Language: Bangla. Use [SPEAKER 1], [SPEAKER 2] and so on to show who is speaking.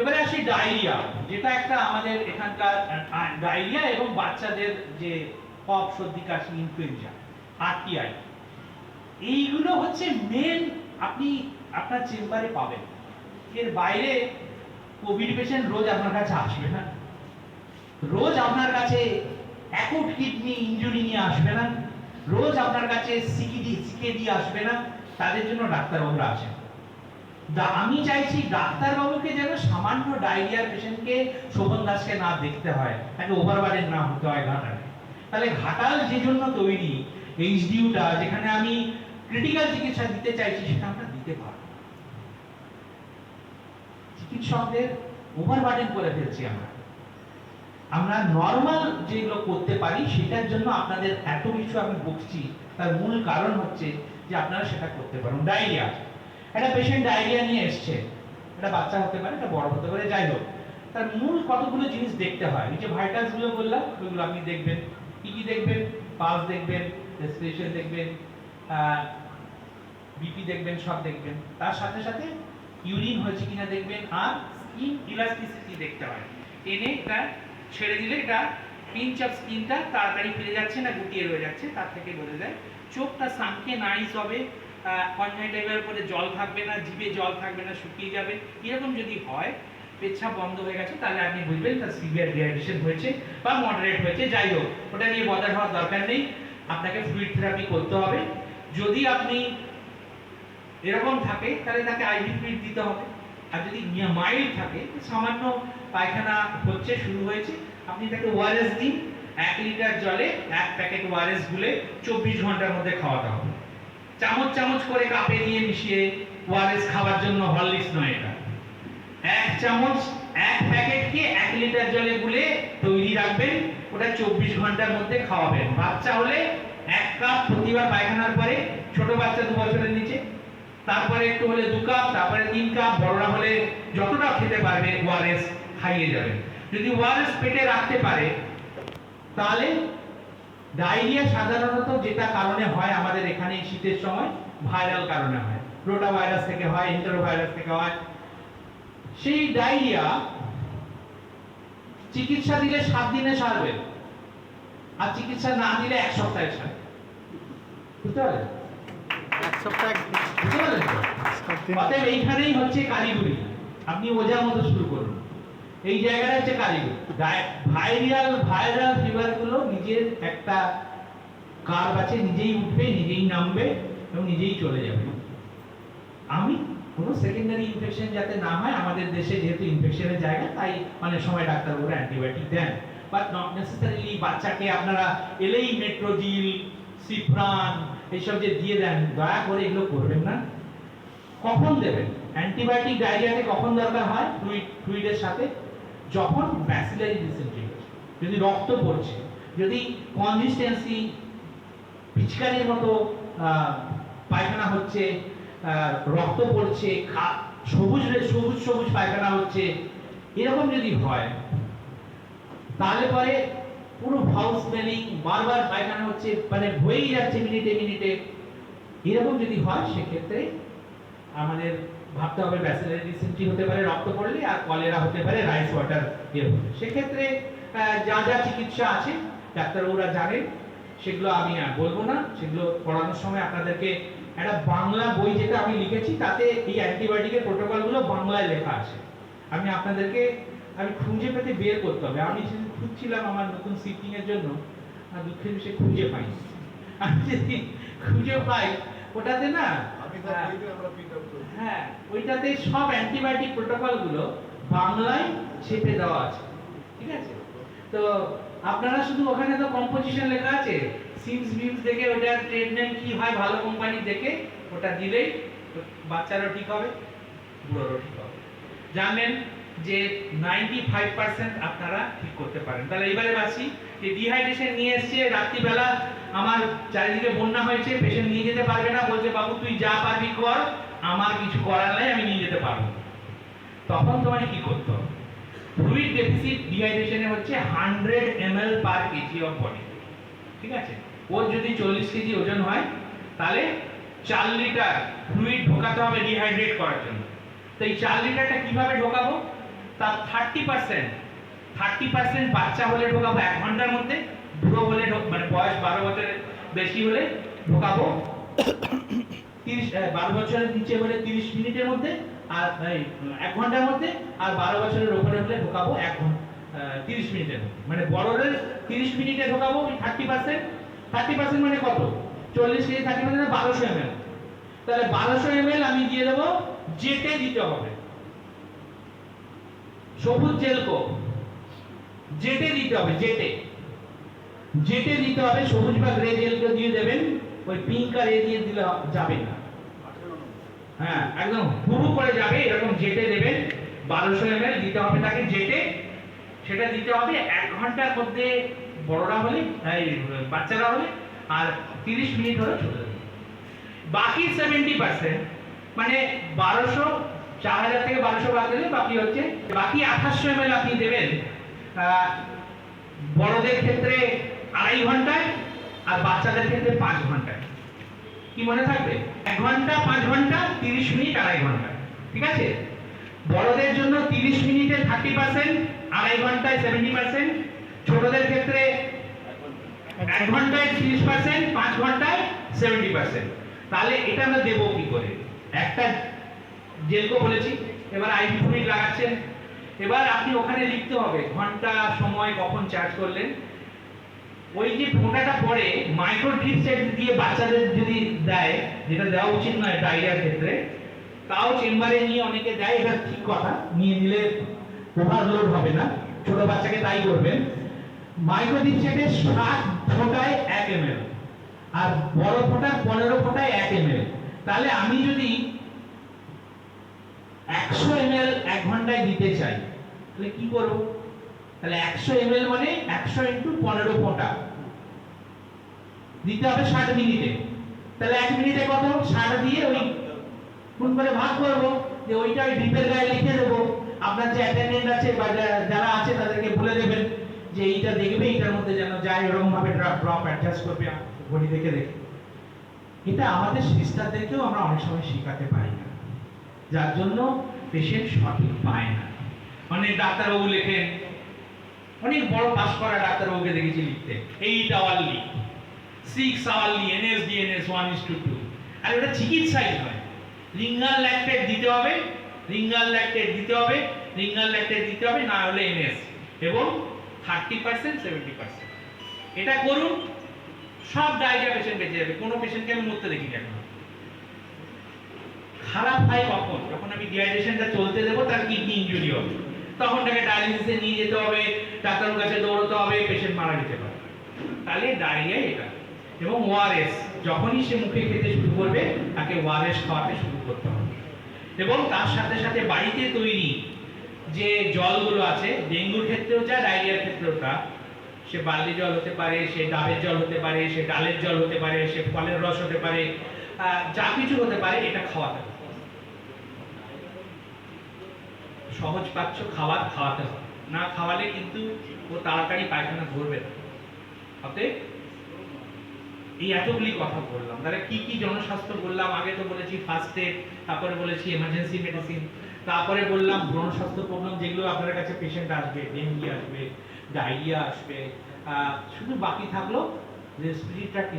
[SPEAKER 1] এবারে আসি ডায়রিয়া, যেটা একটা আমাদের এখানকার ডায়রিয়া এবং বাচ্চাদের যে কফ, সর্দি, কাশি ইনফ্লুয়েঞ্জা আরটিআই এইগুলো হচ্ছে মেন আপনি আপনার চেম্বারে পাবেন। এর বাইরে কোভিড পেশেন্ট রোজ আপনার কাছে আসবে না। রোজ আপনার কাছে অ্যাকুট কিডনি ইনজুরি নিয়ে আসবে না। রোজ আপনার কাছে সিকিডি সিকেডি আসবে না। তাদের জন্য ডাক্তারবাবুরা আসেন। আমি চাইছি ডাক্তারবাবুকে যেন সামান্য ডায়রিয়ার পেশেন্টকে শোভন দাসকে না দেখতে হয়, তাকে ওভারবারের না হতে হয় ঘাটালে। তাহলে ঘাটাল যে জন্য তৈরি এইচডিউটা, যেখানে আমি ক্রিটিক্যাল চিকিৎসা দিতে চাইছি, সেটা আমরা দিতে পারব। চিকিৎসকদের ওভারবার্ডেন করে ফেলছি আমরা। আমরা নর্মাল যেগুলো করতে পারি, সেটার জন্য আপনাদের এত কিছু আমি বকছি, তার মূল কারণ হচ্ছে যে আপনারা সেটা করতে পারেন। ডায়রিয়া। একটা পেশেন্ট ডায়রিয়া নিয়ে এসছে। একটা বাচ্চা হতে পারে, একটা বড় হতে পারে, যাই হোক। তার মূল কতগুলো জিনিস দেখতে হয়? এই যে ভাইটালসগুলো বললাম ওইগুলো আপনি দেখবেন। কি কি দেখবেন? পালস দেখবেন রেসপিরেশন দেখবেন বিপি দেখবেন, সব দেখবেন। তার সাথে সাথে ইউরিন হয়েছে কিনা দেখবেন, আর স্কিন ইলাস্টিসিটি দেখতে হয়। টেনে এটা ছেড়ে দিলে এটা পিঞ্চ অফ স্কিনটা তাড়াতাড়ি ফিরে যাচ্ছে না, গুটিয়ে রয়ে যাচ্ছে, তার থেকে বোঝা যায়। চোখটা সানকে নাইস হবে কনজাইটিভের উপরে জল থাকবে না, জিভে জল থাকবে না, শুকিয়ে যাবে। এরকম যদি হয়, পেচ্ছাপ বন্ধ হয়ে গেছে, তাহলে আপনি বুঝবেন তার সিভিয়ার ডিহাইড্রেশন হয়েছে বা মডারেট হয়েছে। যাই হোক, ওটা নিয়ে বদার হওয়ার দরকার নেই। আপনাকে ফ্লুইড থেরাপি করতে হবে। যদি আপনি এরকম থাকে, তাহলে তাকে আইভি ফ্লুইড দিতে হবে। আর যদি মাইল্ড থাকে সামান্য পায়খানা হচ্ছে, শুরু হয়েছে। আপনি তাকে ওআরএস দিন। এক লিটার জলে এক প্যাকেট ওআরএস গুলে চব্বিশ ঘণ্টার মধ্যে খাওয়াতে হবে। চামচ চামচ করে কাপে নিয়ে মিশিয়ে ওআরএস খাওয়ার জন্য হরলিক্স নয় এটা। এক চামচ, এক প্যাকেটকে এক লিটার জলে গুলে তৈরি রাখবেন, ওটা চব্বিশ ঘণ্টার মধ্যে খাওয়াবেন। বাচ্চা হলে এক কাপ প্রতিবার পায়খানার পরে, ছোট বাচ্চা দু বছরের নিচে, তারপরে একটু হলে দু কাপ, তারপরে তিন কাপ, বড়রা হলে যতটা খেতে পারবে ওআরএস খাইয়ে যাবেন যদি ওআরএস পেটে রাখতে পারে, তাহলে ডায়রিয়া সাধারণত যেটা কারণে হয় আমাদের এখানে শীতের সময় ভাইরাল কারণে হয়। রোটা ভাইরাস থেকে হয় ভাইরাস থেকে হয়। সেই ডায়রিয়া চিকিৎসা দিলে সাত দিনে সারবে আর চিকিৎসা না দিলে এক সপ্তাহে সারবে। বুঝতে পারলেন?
[SPEAKER 2] এক সপ্তাহ
[SPEAKER 1] বুঝতে পারলেন তো? অতএব এইখানেই হচ্ছে কারিগরি। আপনি ওঝার মতো শুরু এই জায়গাটা হচ্ছে কারিগরি ভাইরাল ভাইরাল ফিভারগুলো নিজের একটা কার্ভ আছে নিজেই উঠবে, নিজেই নামবে এবং নিজেই চলে যাবে। আমি কোনো সেকেন্ডারি ইনফেকশন যাতে না হয়, আমাদের দেশে যেহেতু ইনফেকশনের জায়গা, তাই অনেক সময় ডাক্তারবাবুরা অ্যান্টিবায়োটিক দেন। বাট নট নেসেসারিলি বাচ্চাকে আপনারা এলেই মেট্রোজিল, সিফ্রান, এইসব যে দিয়ে দেন, দয়া করে এগুলো করবেন না। কখন দেবেন? অ্যান্টিবায়োটিক ডায়রিয়াতে কখন দরকার হয়? ফ্লুইড ফ্লুইডের সাথে যখন ব্যাসিলারি ডিসেন্ট্রি যদি রক্ত পড়ছে, যদি কনসিস্টেন্সি পিচকারির মতো পায়খানা হচ্ছে রক্ত পড়ছে সবুজ সবুজ সবুজ পায়খানা হচ্ছে, এরকম যদি হয়, তাহলে পরে পুরো ফাউল স্মেলিং বারবার পায়খানা হচ্ছে মানে হয়েই যাচ্ছে মিনিটে মিনিটে। এরকম যদি হয়, সেক্ষেত্রে আমাদের ভাবতে হবে ব্যাসিলারি ডিসেন্ট্রি হতে পারে রক্ত পড়লে আর কলেরা হতে পারে রাইস ওয়াটার ইয়ে হলে সেক্ষেত্রে যা যা চিকিৎসা আছে, ডাক্তারবাবুরা জানেন, সেগুলো আমি আর বলব না। সেগুলো পড়ানোর সময় আপনাদেরকে একটা বাংলা বই যেটা আমি লিখেছি, তাতে এই অ্যান্টিবায়োটিকের প্রোটোকলগুলো বাংলায় লেখা আছে। আমি আপনাদেরকে, আমি খুঁজে পেতে বের করতে হবে। আমি খুঁজছিলাম আমার নতুন সিটিং এর জন্য, আর দুঃখের বিষয়ে, খুঁজে পাই আমি যদি খুঁজে পাই, ওটাতে না হ্যাঁ ওইটাতে সব অ্যান্টিবায়োটিক প্রোটোকলগুলো বাংলায় ছেপে দেওয়া আছে, ঠিক আছে? তো আপনারা শুধু ওখানে তো কম্পোজিশন লেখা আছে সিমস বিমস দেখে ওটার ট্রেড নেম কি হয় ভালো কোম্পানি দেখে ওটা দিলেই বাচ্চারও ঠিক হবে, বুড়োরও ঠিক হবে। জানলেন যে নাইনটি ফাইভ পার্সেন্ট আপনারা ঠিক করতে পারেন। তাহলে এবারে বাসি, যে ডিহাইড্রেশন নিয়ে এসছে, রাত্রিবেলা আমার চারিদিকে বন্যা হয়েছে পেশেন্ট নিয়ে যেতে পারবে না, বলছে, বাবু, তুই যা পারবি কর। আমার কিছু করার নাই, আমি নিয়ে যেতে পারব। তখন তোমাকে কি করতে হবে? ফ্লুইড ডেফিসিট ডিহাইড্রেশনে হচ্ছে hundred M L per KG of body ঠিক আছে? ওর যদি চল্লিশ কেজি ওজন হয়, তাহলে চার লিটার ফ্লুইড ঢোকাতে হবে ডিহাইড্রেট করার জন্য। তো এই চার লিটারটা কীভাবে ঢোকাবো? তার থার্টি পার্সেন্ট থার্টি পার্সেন্ট বাচ্চা হলে ঢোকাবো এক ঘণ্টার মধ্যে, বুড়ো হলে মানে বয়স বারো বছরের বেশি হলে ঢোকাবো তিরিশ বারো বছরের নিচে হলে তিরিশ মিনিটের মধ্যে আর এক ঘণ্টার মধ্যে আর বারো বছরের ওপরে হলে ঢোকাবো এক ঘণ্টা তিরিশ মিনিটের মধ্যে। মানে বড়দের তিরিশ মিনিটে ঢোকাবো থার্টি পার্সেন্ট? থার্টি পার্সেন্ট মানে কত? চল্লিশ কেজি থার্টি পার্সেন্ট বারোশো এম তাহলে বারোশো এম আমি দিয়ে দেবো জেটে দিতে হবে। সবুজ জেলকো। জেটে দিতে হবে, জেটে। জেটে দিতে হবে, সবুজ বা গ্রে জেলকে দিয়ে দেবেন। ওই পিঙ্ক আর এ দিয়ে দিলে যাবে না। হ্যাঁ একদম হুবু করে যাবে, এরকম জেটে দেবেন বারোশো এম দিতে হবে তাকে জেটে। সেটা দিতে হবে এক ঘণ্টার মধ্যে বড়রা হলে বাচ্চারা হলে, আর তিরিশ মিনিট হলে ছোট বাকি সেভেন্টি পার্সেন্ট মানে বারোশো, চার হাজার থেকে বারোশো বাদ দিলে বাকি হচ্ছে। বাকি আঠাশশো এম আপনি দেবেন বড়দের ক্ষেত্রে আড়াই ঘন্টায় বাচ্চাদের ক্ষেত্রে পাঁচ ঘন্টায় কি মনে থাকবে? এক ঘণ্টা, পাঁচ ঘণ্টা, তিরিশ মিনিট, আড়াই ঘণ্টা। ঠিক আছে? বড়দের জন্য তিরিশ মিনিটে থার্টি পার্সেন্ট, আড়াই ঘন্টায় সেভেন্টি পার্সেন্ট। ছোটদের ক্ষেত্রে এক ঘন্টায় তিরিশ পার্সেন্ট, পাঁচ ঘন্টায় সেভেন্টি পার্সেন্ট। তাহলে এটা আমরা দেবো কি করে? একটা জেলকো বলেছি, এবার ফ্লুইড লাগাচ্ছেন। এবার আপনি ওখানে লিখতে হবে, ঘণ্টা, সময় কখন চার্জ করলেন? ওই যে ফোঁটাটা পরে মাইক্রো ড্রিপ সেট দিয়ে বাচ্চাদের যদি দেয়, যেটা দেওয়া উচিত নয় ডায়রিয়ার ক্ষেত্রে, তাও চেম্বারে নিয়ে অনেকে দেয়, এটা ঠিক কথা, নিয়ে নিলে ওভারলোড হবে না, ছোট বাচ্চাকে তাই করবেন। মাইক্রো ড্রিপ সেটে সাত ফোঁটায় এক এম আর বড় ফোঁটায় পনেরো ফোঁটায় এক এম তাহলে আমি যদি একশো এম এক ঘন্টায় দিতে চাই, তাহলে কি করব? তাহলে একশো এম মানে একশো ইন্টু পনেরো ফোঁটা। দিতে হবে ষাট মিনিটে। তাহলে এক মিনিটে কত? ষাট দিয়ে ওই গুণ করে ভাগ করব? যে ওইটা ওই ডিপের গায়ে লিখে দেবো। আপনার যে অ্যাটেন্ডেন্ট আছে বা যারা আছে তাদেরকে বলে দেবেন যে এইটা দেখবে, এইটার মধ্যে যেন যায় এরকম ভাবে ড্রপ অ্যাডজাস্ট করবে ঘড়ি দেখে দেখে। এটা আমাদের সিস্টারদেরকেও আমরা অনেক সময় শেখাতে পারি না। যার জন্য পেশেন্ট সঠিক পায় না। মানে ডাক্তারবাবু লেখেন অনেক বড় পাস করা ডাক্তারবাবুকে দেখেছি লিখতে। Eight hourly six hourly NS DNS one is to two আর ওটা চিকিৎসাই নয়। রিঙ্গাল ল্যাকটেট দিতে হবে, রিঙ্গাল ল্যাকটেট দিতে হবে, রিঙ্গাল ল্যাকটেট দিতে হবে, না হলে এনএস এবং থার্টি পার্সেন্ট সেভেন্টি পার্সেন্ট এটা করুন, সব ডায়রিয়া পেশেন্ট বেঁচে যাবে। কোনো পেশেন্টকে আমি মরতে দেখিনি এখন। খারাপ হয় কখন? যখন আমি ডিহাইড্রেশনটা চলতে দেবো, তার কিডনি ইনজুরি হবে। তখন তাকে ডায়ালিসিসে নিয়ে যেতে হবে, ডাক্তারের কাছে দৌড়তে হবে পেশেন্ট মারা যেতে পারে। তাহলে ডায়রিয়া এটা। এবং ওআরএস যখনই সে মুখে খেতে শুরু করবে, তাকে ওআরএস খাওয়াতে শুরু করতে হবে। এবং তার সাথে সাথে বাড়িতে তৈরি যে জলগুলো আছে, ডেঙ্গুর ক্ষেত্রেও যা ডায়রিয়ার ক্ষেত্রেও তা। সে বার্লি জল হতে পারে, সে ডাবের জল হতে পারে, সে ডালের জল হতে পারে, সে ফলের রস হতে পারে যা কিছু হতে পারে, এটা খাওয়াতে হবে। সহজ পাচ্ছ খাবার খাওয়াতে হবে। না খাওয়ালে কিন্তু ও তাড়াতাড়ি পায়খানা ধরবে না। অতএব এই এতগুলি কথা বললাম। তাহলে কি কি জনস্বাস্থ্য বললাম? আগে তো বলেছি ফার্স্ট এড তারপরে বলেছি এমার্জেন্সি মেডিসিন তারপরে বললাম ব্রণ স্বাস্থ্য প্রবলেম যেগুলো আপনার কাছে পেশেন্ট আসবে ডেঙ্গি আসবে ডায়রিয়া আসবে শুধু বাকি থাকল ট্র্যাক্ট